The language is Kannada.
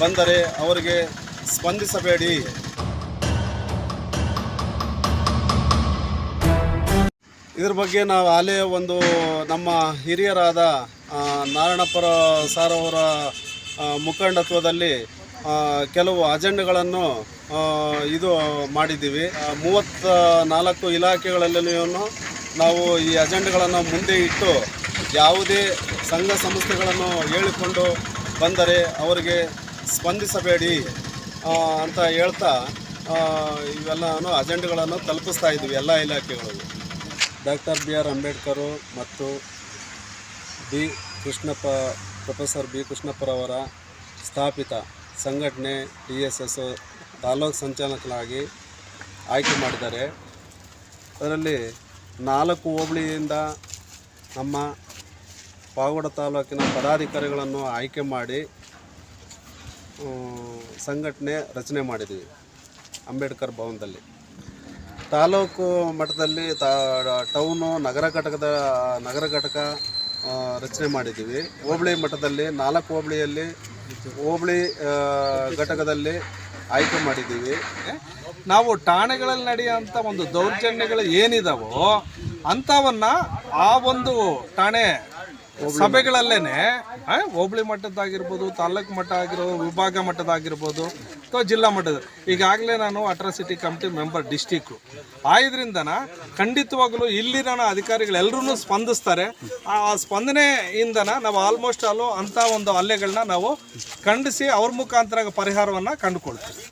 ಬಂದರೆ ಅವರಿಗೆ ಸ್ಪಂದಿಸಬೇಡಿ. ಇದ್ರ ಬಗ್ಗೆ ನಾವು ಆಲೆಯ ಒಂದು ನಮ್ಮ ಹಿರಿಯರಾದ ನಾರಾಯಣಪ್ಪರ ಸಾರ್ ಅವರ ಮುಖಂಡತ್ವದಲ್ಲಿ ಕೆಲವು ಅಜೆಂಡಗಳನ್ನು ಇದು ಮಾಡಿದ್ದೀವಿ. ಮೂವತ್ತ ನಾಲ್ಕು ಇಲಾಖೆಗಳಲ್ಲಿಯೂ ನಾವು ಈ ಅಜೆಂಡ್ಗಳನ್ನು ಮುಂದೆ ಇಟ್ಟು ಯಾವುದೇ ಸಂಘ ಸಂಸ್ಥೆಗಳನ್ನು ಹೇಳಿಕೊಂಡು ಬಂದರೆ ಅವರಿಗೆ ಸ್ಪಂದಿಸಬೇಡಿ ಅಂತ ಹೇಳ್ತಾ ಇವೆಲ್ಲನೂ ಅಜೆಂಡ್ಗಳನ್ನು ತಲುಪಿಸ್ತಾ ಇದ್ದೀವಿ ಎಲ್ಲ ಇಲಾಖೆಗಳಿಗೆ ಡಾಕ್ಟರ್ ಬಿ ಆರ್ ಅಂಬೇಡ್ಕರು ಮತ್ತು ಬಿ ಕೃಷ್ಣಪ್ಪ, ಪ್ರೊಫೆಸರ್ ಬಿ ಕೃಷ್ಣಪ್ಪರವರ ಸ್ಥಾಪಿತ ಸಂಘಟನೆ ಡಿ ಎಸ್ ಎಸ್ ತಾಲೂಕು ಸಂಚಾಲಕನಾಗಿ ಆಯ್ಕೆ ಮಾಡಿದ್ದಾರೆ. ಅದರಲ್ಲಿ ನಾಲ್ಕು ಹೋಬಳಿಯಿಂದ ನಮ್ಮ ಪಾವಗಡ ತಾಲೂಕಿನ ಪದಾಧಿಕಾರಿಗಳನ್ನು ಆಯ್ಕೆ ಮಾಡಿ ಸಂಘಟನೆ ರಚನೆ ಮಾಡಿದ್ದೀವಿ ಅಂಬೇಡ್ಕರ್ ಭವನದಲ್ಲಿ. ತಾಲೂಕು ಮಟ್ಟದಲ್ಲಿ ತಾ, ಟೌನು, ನಗರ ಘಟಕದ, ನಗರ ಘಟಕ ರಚನೆ ಮಾಡಿದ್ದೀವಿ. ಹೋಬಳಿ ಮಟ್ಟದಲ್ಲಿ ನಾಲ್ಕು ಹೋಬಳಿಯಲ್ಲಿ, ಹೋಬಳಿ ಘಟಕದಲ್ಲಿ ಆಯ್ಕೆ ಮಾಡಿದ್ದೀವಿ. ನಾವು ಠಾಣೆಗಳಲ್ಲಿ ನಡೆಯುವಂಥ ಒಂದು ದೌರ್ಜನ್ಯಗಳು ಏನಿದಾವೋ ಅಂಥವನ್ನು ಆ ಒಂದು ಠಾಣೆ ಸಭೆಗಳಲ್ಲೇನೆ ಹೋಬಳಿ ಮಟ್ಟದ್ದಾಗಿರ್ಬೋದು ತಾಲೂಕು ಮಟ್ಟ ಆಗಿರ್ಬೋದು ವಿಭಾಗ ಮಟ್ಟದಾಗಿರ್ಬೋದು ಅಥವಾ ಜಿಲ್ಲಾ ಮಟ್ಟದ, ಈಗಾಗಲೇ ನಾನು ಅಟ್ರಾಸಿಟಿ ಕಮಿಟಿ ಮೆಂಬರ್ ಡಿಸ್ಟಿಕ್ಕು ಆದ್ರಿಂದನ ಖಂಡಿತವಾಗಲೂ ಇಲ್ಲಿನ ಅಧಿಕಾರಿಗಳೆಲ್ಲರೂ ಸ್ಪಂದಿಸ್ತಾರೆ. ಆ ಸ್ಪಂದನೆಯಿಂದನ ನಾವು ಆಲ್ಮೋಸ್ಟ್ ಆಲು ಅಂಥ ಒಂದು ಹಲ್ಲೆಗಳನ್ನ ನಾವು ಖಂಡಿಸಿ ಅವ್ರ ಮುಖಾಂತರ ಪರಿಹಾರವನ್ನು ಕಂಡುಕೊಳ್ತೀವಿ.